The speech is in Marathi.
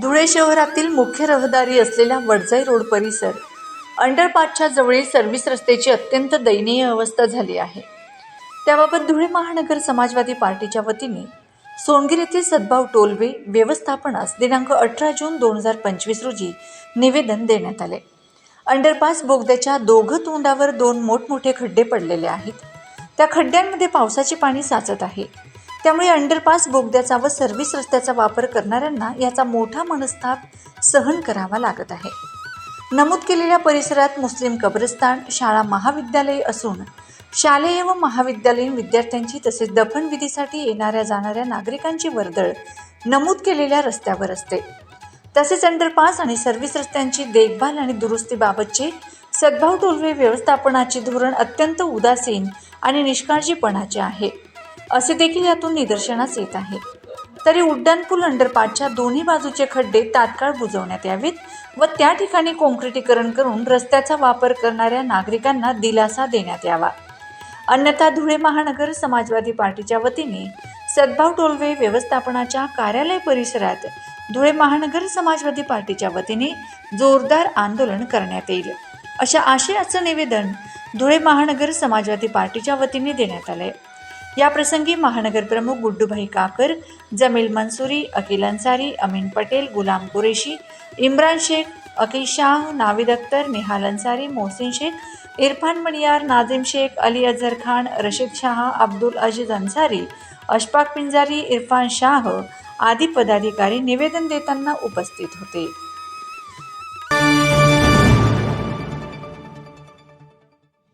धुळे शहरातील मुख्य रहदारी असलेला वडजाई रोड परिसर अंडरपासच्या जवळील सर्व्हिस रस्त्याची अत्यंत दयनीय अवस्था झाली आहे. त्याबाबत धुळे महानगर समाजवादी पार्टीच्या वतीने सोनगीर येथील सद्भाव टोलवे व्यवस्थापनास दिनांक अठरा जून दोन हजार पंचवीस रोजी निवेदन देण्यात आले. अंडरपास बोगद्याच्या दोघं तोंडावर दोन मोठमोठे खड्डे पडलेले आहेत. त्या खड्ड्यांमध्ये पावसाचे पाणी साचत आहे. त्यामुळे अंडरपास बोगद्याचा व सर्व्हिस रस्त्याचा वापर करणाऱ्यांना याचा मोठा मनस्ताप सहन करावा लागत आहे. नमूद केलेल्या परिसरात मुस्लिम कब्रस्तान शाळा महाविद्यालय असून शालेय व महाविद्यालयीन विद्यार्थ्यांची तसेच दफनविधीसाठी येणाऱ्या जाणाऱ्या नागरिकांची वर्दळ नमूद केलेल्या रस्त्यावर असते. तसेच अंडरपास आणि सर्व्हिस रस्त्यांची देखभाल आणि दुरुस्तीबाबतचे सद्भाव टोलवे व्यवस्थापनाचे धोरण अत्यंत उदासीन आणि निष्काळजीपणाचे आहे. असे देखील यातून निदर्शनास येत आहे. तरी उड्डाणपूल अंडरपासच्या दोन्ही बाजूचे खड्डे तात्काळ बुजवण्यात यावेत व त्या ठिकाणी कॉन्क्रिटीकरण करून रस्त्याचा वापर करणाऱ्या नागरिकांना दिलासा देण्यात यावा. अन्यथा धुळे महानगर समाजवादी पार्टीच्या वतीने सद्भाव टोलवे व्यवस्थापनाच्या कार्यालय परिसरात धुळे महानगर समाजवादी पार्टीच्या वतीने जोरदार आंदोलन करण्यात येईल. अशा आशयाचं निवेदन धुळे महानगर समाजवादी पार्टीच्या वतीने देण्यात आलं आहे याप्रसंगी महानगरप्रमुख गुड्डूभाई काकर जमील मंसुरी अकिल अन्सारी अमीन पटेल गुलाम कुरेशी इम्रान शेख अकिल शाह नाविद अख्तर निहाल अन्सारी मोहसिन शेख इरफान मणियार नाझिम शेख अली अझर खान रशीद शाह अब्दुल अजीज अन्सारी अशफाक पिंजारी इरफान शाह आदी पदाधिकारी निवेदन देताना उपस्थित होते.